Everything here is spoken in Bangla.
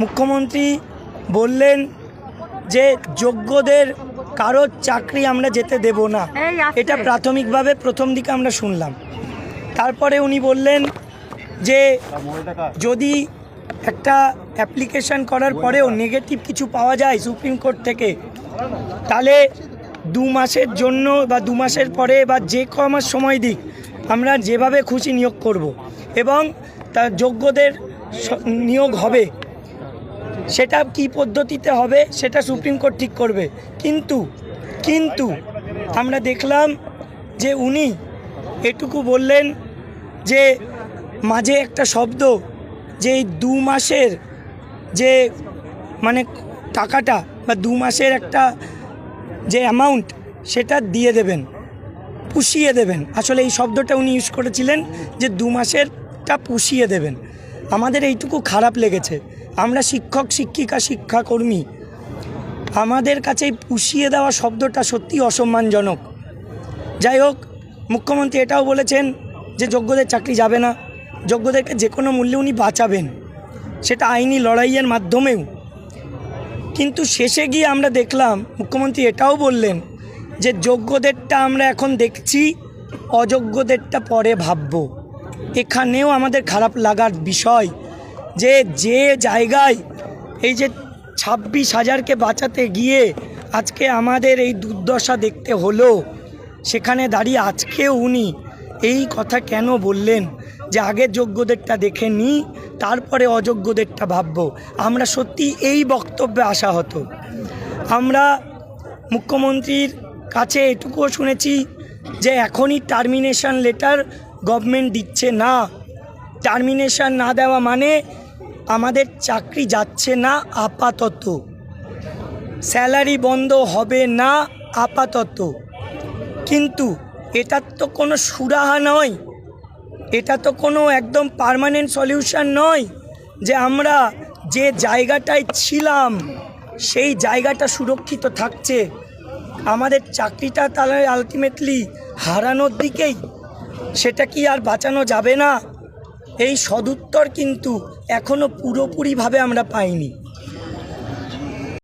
মুখ্যমন্ত্রী বললেন যে যোগ্যদের কারোর চাকরি আমরা যেতে দেব না। এটা প্রাথমিকভাবে প্রথম দিকে আমরা শুনলাম। তারপরে উনি বললেন যে যদি একটা অ্যাপ্লিকেশন করার পরেও নেগেটিভ কিছু পাওয়া যায় সুপ্রিম কোর্ট থেকে তাহলে দু মাসের জন্য বা দু মাসের পরে বা যে ক মাস সময় দিক আমরা যেভাবে খুশি নিয়োগ করব এবং তার যোগ্যদের নিয়োগ হবে। সেটা কি পদ্ধতিতে হবে, সেটা সুপ্রিম কোর্ট ঠিক করবে। কিন্তু কিন্তু আমরা দেখলাম যে উনি এটুকু বললেন যে মাঝে একটা শব্দ, যে এই দু মাসের যে মানে টাকাটা বা দু মাসের একটা যে অ্যামাউন্ট সেটা দিয়ে দেবেন, পুষিয়ে দেবেন। আসলে এই শব্দটা উনি ইউজ করেছিলেন যে দু মাসেরটা পুষিয়ে দেবেন। আমাদের এইটুকু খারাপ লেগেছে। আমরা শিক্ষক, শিক্ষিকা, শিক্ষাকর্মী। আমাদের কাছে পুষিয়ে দেওয়া শব্দটা সত্যি অসম্মানজনক। যাই হোক, মুখ্যমন্ত্রী এটাও বলেছেন যে যোগ্যদের চাকরি যাবে না। যোগ্যদেরকে যে কোনো মূল্যে উনি বাঁচাবেন। সেটা আইনি লড়াইয়ের মাধ্যমেও। কিন্তু শেষে গিয়ে আমরা দেখলাম, মুখ্যমন্ত্রী এটাও বললেন যে যোগ্যদেরটা আমরা এখন দেখছি, অযোগ্যদেরটা পরে ভাববো। এখানেও আমাদের খারাপ লাগার বিষয় যে যে জায়গায় এই যে ছাব্বিশ হাজারকে বাঁচাতে গিয়ে আজকে আমাদের এই দুর্দশা দেখতে হলো, সেখানে দাঁড়িয়ে আজকেও উনি এই কথা কেন বললেন যে আগে যোগ্যদেরটা দেখে নিই তারপরে অযোগ্যদেরটা ভাববো। আমরা সত্যি এই বক্তব্যে আসা হতো আমরা মুখ্যমন্ত্রীর কাছে এটুকুও শুনেছি যে এখনই টার্মিনেশন লেটার গভর্নমেন্ট দিচ্ছে না। টার্মিনেশান না দেওয়া মানে আমাদের চাকরি যাচ্ছে না আপাতত। স্যালারি বন্ধ হবে না আপাতত। কিন্তু এটার তো কোনো সুরাহা নয়। এটা তো কোনো একদম পার্মানেন্ট সলিউশন নয় যে আমরা যে জায়গাটায় ছিলাম, সেই জায়গাটা সুরক্ষিত থাকছে। আমাদের চাকরিটা তাহলে আলটিমেটলি হারানোর দিকেই সেটা কি আর বাঁচানো যাবে না? এই সদুত্তর কিন্তু এখনও পুরোপুরিভাবে আমরা পাইনি।